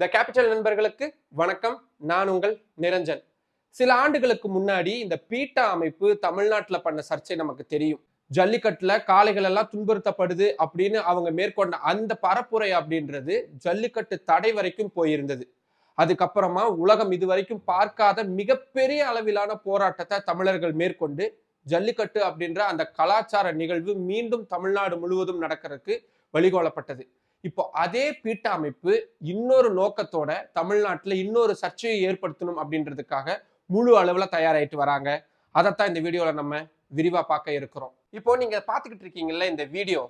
The capital நண்பர்களுக்கு வணக்கம். நான் உங்கள் நிரஞ்சன். சில ஆண்டுகளுக்கு முன்னாடி இந்த பீட்டா அமைப்பு தமிழ்நாட்டில் பண்ண சர்ச்சை நமக்கு தெரியும். ஜல்லிக்கட்டில் காளைகள் எல்லாம் துன்புறுத்தப்படுது அப்படின்னு அவங்க மேற்கொண்ட அந்த பரப்புரை அப்படின்றது ஜல்லிக்கட்டு தடை வரைக்கும் போயிருந்தது. அதுக்கப்புறமா உலகம் இதுவரைக்கும் பார்க்காத மிகப்பெரிய அளவிலான போராட்டத்தை தமிழர்கள் மேற்கொண்டு ஜல்லிக்கட்டு அப்படின்ற அந்த கலாச்சார நிகழ்வு மீண்டும் தமிழ்நாடு முழுவதும் நடக்கிறதுக்கு வழிகோலப்பட்டது. இப்போ அதே பீட்ட அமைப்பு இன்னொரு நோக்கத்தோட தமிழ்நாட்டில் இன்னொரு சர்ச்சையை ஏற்படுத்தணும் அப்படின்றதுக்காக முழு அளவில் தயாராயிட்டு வராங்க. அதைத்தான் இந்த வீடியோவில் நம்ம விரிவாக பார்க்க இருக்கிறோம். இப்போ நீங்கள் பார்த்துக்கிட்டு இருக்கீங்கல்ல இந்த வீடியோ.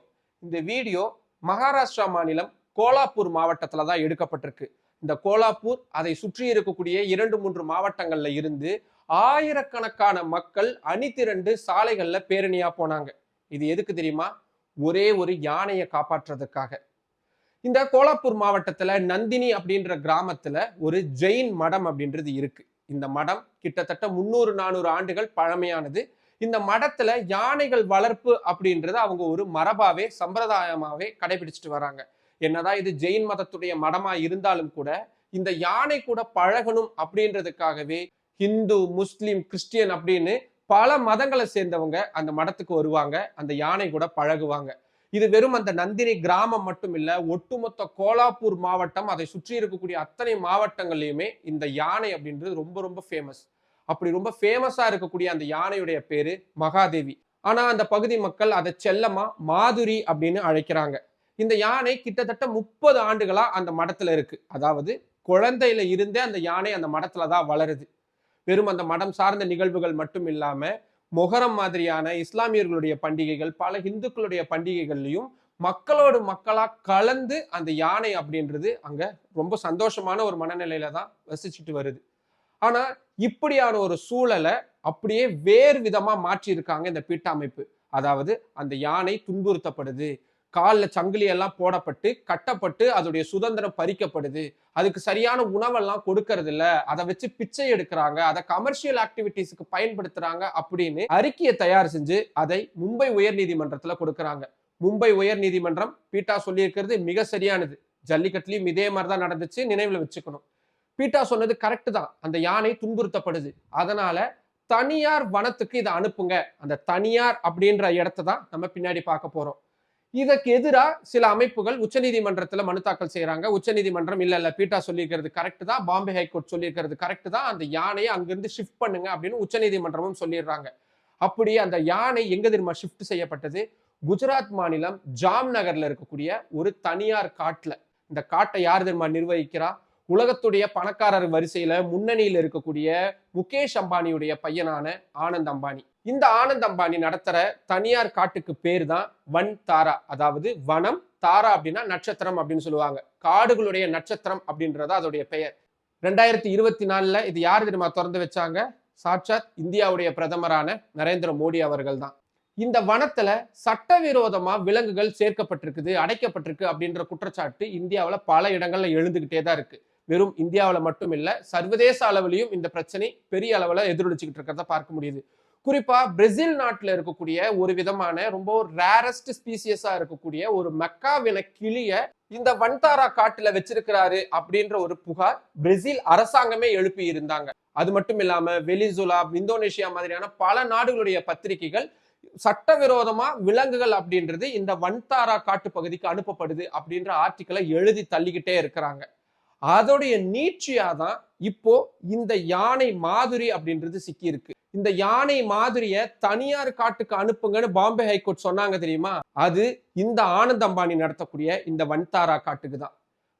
இந்த வீடியோ மகாராஷ்டிரா மாநிலம் கோலாப்பூர் மாவட்டத்தில் தான் எடுக்கப்பட்டிருக்கு. இந்த கோலாப்பூர் அதை சுற்றி இருக்கக்கூடிய இரண்டு மூன்று மாவட்டங்கள்ல இருந்து ஆயிரக்கணக்கான மக்கள் அணிதிரண்டு சாலைகள்ல பேரணியா போனாங்க. இது எதுக்கு தெரியுமா? ஒரே ஒரு யானையை காப்பாற்றுறதுக்காக. இந்த கோலாப்பூர் மாவட்டத்துல நந்தினி அப்படின்ற கிராமத்துல ஒரு ஜெயின் மடம் அப்படின்றது இருக்கு. இந்த மடம் கிட்டத்தட்ட முன்னூறு நானூறு ஆண்டுகள் பழமையானது. இந்த மடத்துல யானைகள் வளர்ப்பு அப்படின்றத அவங்க ஒரு மரபாவே சம்பிரதாயமாவே கடைபிடிச்சிட்டு வராங்க. என்னதான் இது ஜெயின் மதத்துடைய மடமா இருந்தாலும் கூட இந்த யானை கூட பழகணும் அப்படின்றதுக்காகவே ஹிந்து முஸ்லீம் கிறிஸ்டியன் அப்படின்னு பல மதங்களை சேர்ந்தவங்க அந்த மடத்துக்கு வருவாங்க. அந்த யானை கூட பழகுவாங்க. இது வெறும் அந்த நந்தினி கிராமம் மட்டும் இல்ல ஒட்டுமொத்த கோலாப்பூர் மாவட்டம் அதை சுற்றி இருக்கக்கூடிய அத்தனை மாவட்டங்கள்லயுமே இந்த யானை அப்படின்றது ரொம்ப ரொம்ப ஃபேமஸ் அப்படி ரொம்ப ஃபேமஸா இருக்கக்கூடிய அந்த யானையுடைய பேரு மகாதேவி. ஆனா அந்த பகுதி மக்கள் அதை செல்லமா மாதுரி அப்படின்னு அழைக்கிறாங்க. இந்த யானை கிட்டத்தட்ட முப்பது ஆண்டுகளா அந்த மடத்துல இருக்கு. அதாவது குழந்தையில இருந்தே அந்த யானை அந்த மடத்துல தான் வளருது. வெறும் அந்த மடம் சார்ந்த நிகழ்வுகள் மட்டும் இல்லாமல் மொஹரம் மாதிரியான இஸ்லாமியர்களுடைய பண்டிகைகள் பல இந்துக்களுடைய பண்டிகைகள்லையும் மக்களோடு மக்களாக கலந்து அந்த யானை அப்படின்றது அங்கே ரொம்ப சந்தோஷமான ஒரு மனநிலையில தான் வசிச்சுட்டு வருது. ஆனால் இப்படியான ஒரு சூழலை அப்படியே வேறு விதமாக மாற்றியிருக்காங்க இந்த பீட்டமைப்பு அதாவது அந்த யானை துன்புறுத்தப்படுது. காலில் சங்கிலி எல்லாம் போடப்பட்டு கட்டப்பட்டு அதோடைய சுதந்திரம் பறிக்கப்படுது. அதுக்கு சரியான உணவெல்லாம் கொடுக்கறது இல்ல அதை வச்சு பிச்சை எடுக்கிறாங்க. அதை கமர்ஷியல் ஆக்டிவிட்டிஸ்க்கு பயன்படுத்துறாங்க அப்படின்னு அறிக்கையை தயார் செஞ்சு அதை மும்பை உயர் நீதிமன்றத்துல கொடுக்கறாங்க. மும்பை உயர் நீதிமன்றம் பீட்டா சொல்லியிருக்கிறது மிக சரியானது. ஜல்லிக்கட்டுலயும் இதே மாதிரி தான் நடந்துச்சு. நினைவுல வச்சுக்கணும். பீட்டா சொன்னது கரெக்டு தான். அந்த யானை துன்புறுத்தப்படுது. அதனால தனியார் வனத்துக்கு இதை அனுப்புங்க. அந்த தனியார் அப்படின்ற இடத்த தான் நம்ம பின்னாடி பார்க்க போறோம். இதற்கு எதிராக சில அமைப்புகள் உச்சநீதிமன்றத்தில் மனு தாக்கல் செய்கிறாங்க உச்சநீதிமன்றம் இல்லை இல்லை பீட்டா சொல்லியிருக்கிறது கரெக்டு தான். பாம்பே ஹைகோர்ட் சொல்லியிருக்கிறது கரெக்ட் தான். அந்த யானையை அங்கிருந்து ஷிஃப்ட் பண்ணுங்க அப்படின்னு உச்சநீதிமன்றமும் சொல்லிடுறாங்க. அப்படி அந்த யானை எங்க தெரியுமா ஷிஃப்ட் செய்யப்பட்டது? குஜராத் மாநிலம் ஜாம் நகர்ல இருக்கக்கூடிய ஒரு தனியார் காட்டில். இந்த காட்டை யார் தெரியுமா நிர்வகிக்கிறா? உலகத்துடைய பணக்காரர் வரிசையில முன்னணியில் இருக்கக்கூடிய முகேஷ் அம்பானியுடைய பையனான ஆனந்த் அம்பானி. இந்த ஆனந்த் அம்பானி நடத்துற தனியார் காட்டுக்கு பேர் தான் வன் தாரா. அதாவது வனம் தாரா அப்படின்னா நட்சத்திரம் அப்படின்னு சொல்லுவாங்க. காடுகளுடைய நட்சத்திரம் அப்படின்றத அதோடைய பெயர். ரெண்டாயிரத்தி இருபத்தி நாலுல இது யார் தெரியுமா திறந்து வச்சாங்க? சாட்சாத் இந்தியாவுடைய பிரதமரான நரேந்திர மோடி அவர்கள் தான் இந்த வனத்துல சட்டவிரோதமா விலங்குகள் சேர்க்கப்பட்டிருக்குது அடைக்கப்பட்டிருக்கு அப்படின்ற குற்றச்சாட்டு இந்தியாவில் பல இடங்கள்ல எழுந்துகிட்டே தான் இருக்கு. வெறும் இந்தியாவில் மட்டும் இல்லை சர்வதேச அளவிலையும் இந்த பிரச்சனை பெரிய அளவில் எதிரொலிச்சுக்கிட்டு இருக்கிறத பார்க்க முடியுது. குறிப்பா பிரேசில் நாட்டில் இருக்கக்கூடிய ஒரு விதமான ரொம்ப ரேரஸ்ட் ஸ்பீசியஸா இருக்கக்கூடிய ஒரு மெக்காவின கிளிய இந்த வன்தாரா காட்டுல வச்சிருக்கிறாரு அப்படின்ற ஒரு புகார் பிரேசில் அரசாங்கமே எழுப்பி இருந்தாங்க. அது மட்டும் இல்லாம வெலிசுலா இந்தோனேஷியா மாதிரியான பல நாடுகளுடைய பத்திரிகைகள் சட்டவிரோதமா விலங்குகள் அப்படின்றது இந்த வன்தாரா காட்டு பகுதிக்கு அனுப்பப்படுது அப்படின்ற ஆர்டிக்கலை எழுதி தள்ளிக்கிட்டே இருக்கிறாங்க. அதோடைய நீட்சியா தான் இப்போ இந்த யானை மாதிரி அப்படின்றது சிக்கி இருக்கு இந்த யானை மாதிரிய தனியார் காட்டுக்கு அனுப்புங்கன்னு பாம்பே ஹைகோர்ட் சொன்னாங்க தெரியுமா? அது இந்த ஆனந்த் அம்பானி நடத்தக்கூடிய இந்த வன்தாரா காட்டுக்கு தான்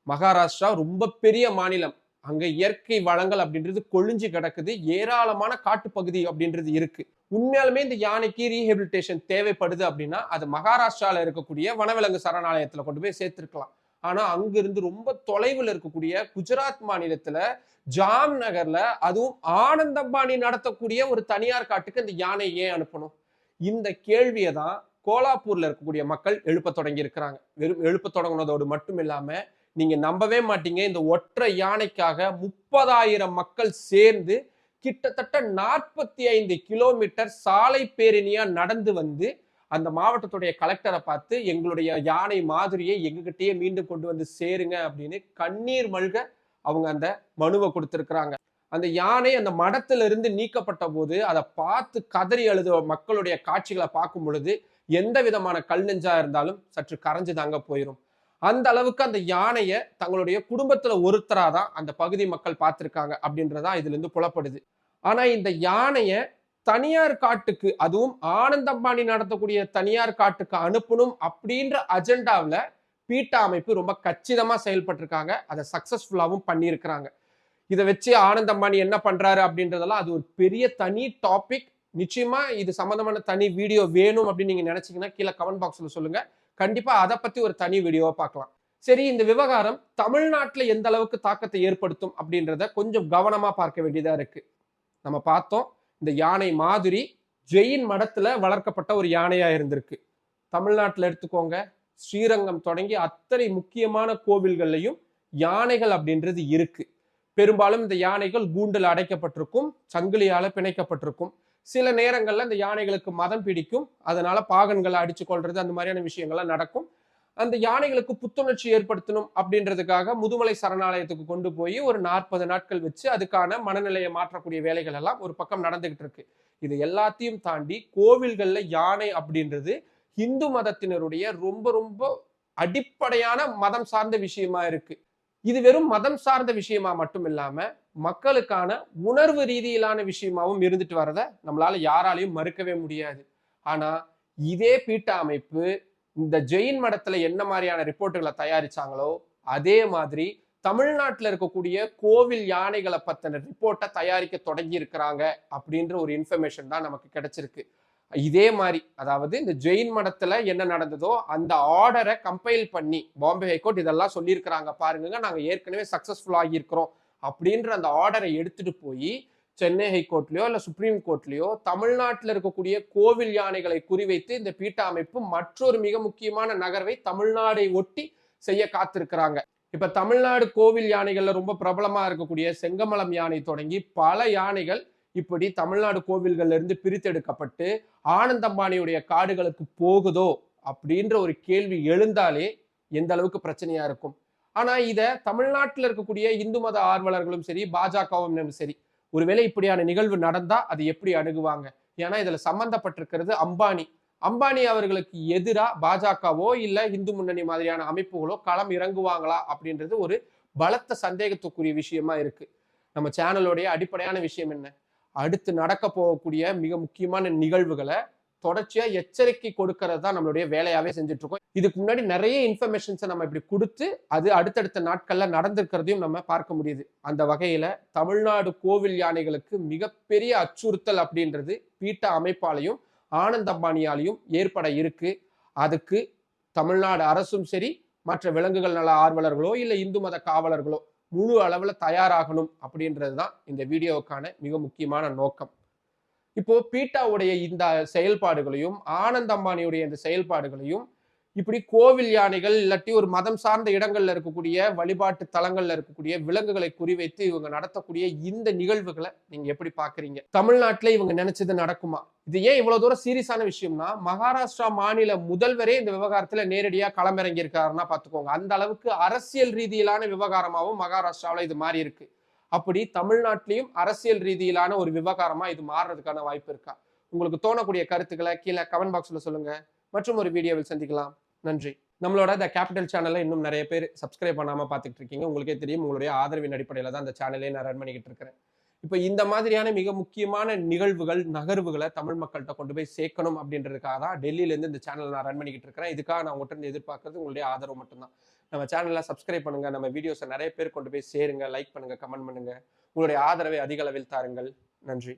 மகாராஷ்டிரா ரொம்ப பெரிய மாநிலம். அங்க இயற்கை வளங்கள் அப்படின்றது கொழிஞ்சு கிடக்குது. ஏராளமான காட்டுப்பகுதி அப்படின்றது இருக்கு. உண்மையாலுமே இந்த யானைக்கு ரீஹெபிலிட்டேஷன் தேவைப்படுது அப்படின்னா அது மகாராஷ்டிரால இருக்கக்கூடிய வனவிலங்கு சரணாலயத்துல கொண்டு போய் சேர்த்திருக்கலாம். ஆனா அங்கிருந்து ரொம்ப தொலைவில் இருக்கக்கூடிய குஜராத் மாநிலத்துல ஜாம் நகர்ல அதுவும் ஆனந்தம்பாணி நடத்தக்கூடிய ஒரு தனியார் காட்டுக்கு இந்த யானை ஏன் அனுப்பணும்? இந்த கேள்வியை தான் கோலாப்பூர்ல இருக்கக்கூடிய மக்கள் எழுப்ப தொடங்கி இருக்கிறாங்க. வெறும் எழுப்ப தொடங்கினதோடு மட்டும் இல்லாம நீங்க நம்பவே மாட்டீங்க இந்த ஒற்றை யானைக்காக முப்பதாயிரம் மக்கள் சேர்ந்து கிட்டத்தட்ட நாற்பத்தி ஐந்து கிலோமீட்டர் சாலை பேரணியா நடந்து வந்து அந்த மாவட்டத்துடைய கலெக்டரை பார்த்து எங்களுடைய யானை மாதிரியை எங்ககிட்டயே மீண்டும் கொண்டு வந்து சேருங்க அப்படின்னு கண்ணீர் மல்க அவங்க அந்த மனுவை கொடுத்துருக்குறாங்க. அந்த யானை அந்த மடத்துல இருந்து நீக்கப்பட்ட போது அதை பார்த்து கதறி அழுத மக்களுடைய காட்சிகளை பார்க்கும் பொழுது எந்த விதமான கல் நெஞ்சா இருந்தாலும் சற்று கரைஞ்சு தாங்க போயிடும் அந்த அளவுக்கு அந்த யானையை தங்களுடைய குடும்பத்துல ஒருத்தராதான் அந்த பகுதி மக்கள் பார்த்துருக்காங்க அப்படின்றதான் இதுல இருந்து புலப்படுது. ஆனா இந்த யானையை தனியார் காட்டுக்கு அதுவும் ஆனந்தம்பாணி நடத்தக்கூடிய தனியார் காட்டுக்கு அனுப்பணும் அப்படின்ற அஜெண்டாவில் பீட்டா அமைப்பு ரொம்ப கச்சிதமாக செயல்பட்டிருக்காங்க. அதை சக்ஸஸ்ஃபுல்லாகவும் பண்ணியிருக்கிறாங்க. இதை வச்சு ஆனந்தம்பாணி என்ன பண்ணுறாரு அப்படின்றதெல்லாம் அது ஒரு பெரிய தனி டாபிக் நிச்சயமா இது சம்மந்தமான தனி வீடியோ வேணும் அப்படின்னு நீங்க நினைச்சீங்கன்னா கீழே கமெண்ட் பாக்ஸ்ல சொல்லுங்க. கண்டிப்பா அதை பத்தி ஒரு தனி வீடியோவை பார்க்கலாம். சரி இந்த விவகாரம் தமிழ்நாட்டில் எந்த அளவுக்கு தாக்கத்தை ஏற்படுத்தும் அப்படின்றத கொஞ்சம் கவனமா பார்க்க வேண்டியதா இருக்கு. நம்ம பார்த்தோம். இந்த யானை மாதிரி ஜெயின் மடத்துல வளர்க்கப்பட்ட ஒரு யானையா இருந்திருக்கு. தமிழ்நாட்டில் எடுத்துக்கோங்க ஸ்ரீரங்கம் தொடங்கி அத்தனை முக்கியமான கோவில்கள்லையும் யானைகள் அப்படின்றது இருக்கு. பெரும்பாலும் இந்த யானைகள் கூண்டில் அடைக்கப்பட்டிருக்கும் சங்கிலியால பிணைக்கப்பட்டிருக்கும். சில நேரங்கள்ல இந்த யானைகளுக்கு மதம் பிடிக்கும் அதனால பாகன்களை அடிச்சு கொள்றது அந்த மாதிரியான விஷயங்கள்லாம் நடக்கும். அந்த யானைகளுக்கு புத்துணர்ச்சி ஏற்படுத்தணும் அப்படின்றதுக்காக முதுமலை சரணாலயத்துக்கு கொண்டு போய் ஒரு நாற்பது நாட்கள் வச்சு அதுக்கான மனநிலையை மாற்றக்கூடிய வேலைகள் எல்லாம் ஒரு பக்கம் நடந்துகிட்டு இருக்கு. இது எல்லாத்தையும் தாண்டி கோவில்கள்ல யானை அப்படின்றது இந்து மதத்தினருடைய ரொம்ப ரொம்ப அடிப்படையான மதம் சார்ந்த விஷயமா இருக்கு. இது வெறும் மதம் சார்ந்த விஷயமா மட்டும் இல்லாம மக்களுக்கான உணர்வு ரீதியிலான விஷயமாவும் இருந்துட்டு வரத நம்மளால யாராலையும் மறுக்கவே முடியாது. ஆனா இதே பீட்டா அமைப்பு இந்த ஜெயின் மடத்துல என்ன மாதிரியான ரிப்போர்ட்டுகளை தயாரிச்சாங்களோ அதே மாதிரி தமிழ்நாட்டில் இருக்கக்கூடிய கோவில் யானைகளை பத்தின ரிப்போர்ட்டை தயாரிக்க தொடங்கி இருக்கிறாங்க அப்படின்ற ஒரு இன்ஃபர்மேஷன் தான் நமக்கு கிடைச்சிருக்கு. இதே மாதிரி அதாவது இந்த ஜெயின் மடத்துல என்ன நடந்ததோ அந்த ஆர்டரை கம்பைல் பண்ணி பாம்பே ஹைகோர்ட் இதெல்லாம் சொல்லியிருக்கிறாங்க. பாருங்க நாங்கள் ஏற்கனவே சக்சஸ்ஃபுல் ஆகியிருக்கிறோம் அப்படின்ற அந்த ஆர்டரை எடுத்துட்டு போய் சென்னை ஹைகோர்ட்லயோ இல்ல சுப்ரீம் கோர்ட்லயோ தமிழ்நாட்டில் இருக்கக்கூடிய கோவில் யானைகளை குறிவைத்து இந்த பீட்டா அமைப்பு மற்றொரு மிக முக்கியமான நகர்வை தமிழ்நாடை ஒட்டி செய்ய காத்திருக்கிறாங்க. இப்ப தமிழ்நாடு கோவில் யானைகள்ல ரொம்ப பிரபலமா இருக்கக்கூடிய செங்கமலம் யானை தொடங்கி பல யானைகள் இப்படி தமிழ்நாடு கோவில்கள்ல இருந்து பிரித்தெடுக்கப்பட்டு ஆனந்தம்பாணியுடைய காடுகளுக்கு போகுதோ அப்படின்ற ஒரு கேள்வி எழுந்தாலே எந்த அளவுக்கு பிரச்சனையா இருக்கும். ஆனா இத தமிழ்நாட்டில் இருக்கக்கூடிய இந்து மத ஆர்வலர்களும் சரி பாஜகவும் சரி ஒருவேளை இப்படியான நிகழ்வு நடந்தா அது எப்படி அணுகுவாங்க? ஏன்னா இதுல சம்பந்தப்பட்டிருக்கிறது அம்பானி. அம்பானி அவர்களுக்கு எதிரா பாஜகவோ இல்ல இந்து முன்னணி மாதிரியான அமைப்புகளோ களம் இறங்குவாங்களா அப்படின்றது ஒரு பலத்த சந்தேகத்துக்குரிய விஷயமா இருக்கு. நம்ம சேனலோடைய அடிப்படையான விஷயம் என்ன? அடுத்து நடக்க போகக்கூடிய மிக முக்கியமான நிகழ்வுகளை தொடர்ச்சியா எச்சரிக்கை கொடுக்கறது தான் நம்மளுடைய வேலையாவே செஞ்சுட்டு இருக்கோம். இதுக்கு முன்னாடி நிறைய இன்ஃபர்மேஷன்ஸை நம்ம இப்படி கொடுத்து அது அடுத்தடுத்த நாட்களில் நடந்திருக்கிறதையும் நம்ம பார்க்க முடியுது. அந்த வகையில் தமிழ்நாடு கோவில் யானைகளுக்கு மிகப்பெரிய அச்சுறுத்தல் அப்படின்றது பீட்டா அமைப்பாலையும் ஆனந்த் அம்பானியாலையும் ஏற்பட இருக்கு. அதுக்கு தமிழ்நாடு அரசும் சரி மற்ற விலங்குகள் நல ஆர்வலர்களோ இல்லை இந்து மத காவலர்களோ முழு அளவில் தயாராகணும் அப்படின்றது தான் இந்த வீடியோவுக்கான மிக முக்கியமான நோக்கம். இப்போ பீட்டாவுடைய இந்த செயல்பாடுகளையும் ஆனந்த் அம்பானியுடைய இந்த செயல்பாடுகளையும் இப்படி கோவில் யானைகள் இல்லாட்டி ஒரு மதம் சார்ந்த இடங்கள்ல இருக்கக்கூடிய வழிபாட்டு தலங்கள்ல இருக்கக்கூடிய விலங்குகளை குறிவைத்து இவங்க நடத்தக்கூடிய இந்த நிகழ்வுகளை நீங்க எப்படி பாக்குறீங்க தமிழ்நாட்டுல இவங்க நினைச்சது நடக்குமா? இது ஏன் இவ்வளவு தூரம் சீரியஸான விஷயம்னா மகாராஷ்டிரா மாநில முதல்வரே இந்த விவகாரத்துல நேரடியா களமிறங்கி இருக்காருன்னா பாத்துக்கோங்க அந்த அளவுக்கு அரசியல் ரீதியிலான விவகாரமாகவும் மகாராஷ்டிராவில இது மாறி இருக்கு. அப்படி தமிழ்நாட்டிலையும் அரசியல் ரீதியிலான ஒரு விவகாரமா இது மாறுறதுக்கான வாய்ப்பு இருக்கா? உங்களுக்கு தோணக்கூடிய கருத்துக்களை கீழே கமெண்ட் பாக்ஸ்ல சொல்லுங்க. மற்றும் ஒரு வீடியோவில் சந்திக்கலாம். நன்றி. நம்மளோட த கேபிட்டல் சேனலை இன்னும் நிறைய பேர் சப்ஸ்கிரைப் பண்ணாமல் பார்த்துட்டு இருக்கீங்க. உங்களுக்கே தெரியும் உங்களுடைய ஆதரவின் அடிப்படையில் தான் அந்த சேனலே நான் ரன் பண்ணிக்கிட்டு இருக்கிறேன். இப்போ இந்த மாதிரியான மிக முக்கியமான நிகழ்வுகள் நகர்வுகளை தமிழ் மக்கள்கிட்ட கொண்டு போய் சேர்க்கணும் அப்படின்றதுக்காக தான் டெல்லியிலேருந்து இந்த சேனலை நான் ரன் பண்ணிக்கிட்டு இருக்கிறேன். இதுக்காக நான் உங்கள்கிட்ட எதிர்பார்க்கறது உங்களுடைய ஆதரவு மட்டும்தான். நம்ம சேனலில் சப்ஸ்கிரைப் பண்ணுங்கள் நம்ம வீடியோஸை நிறைய பேர் கொண்டு போய் சேருங்க லைக் பண்ணுங்கள் கமெண்ட் பண்ணுங்கள் உங்களுடைய ஆதரவை அதிக அளவில் தாருங்கள். நன்றி.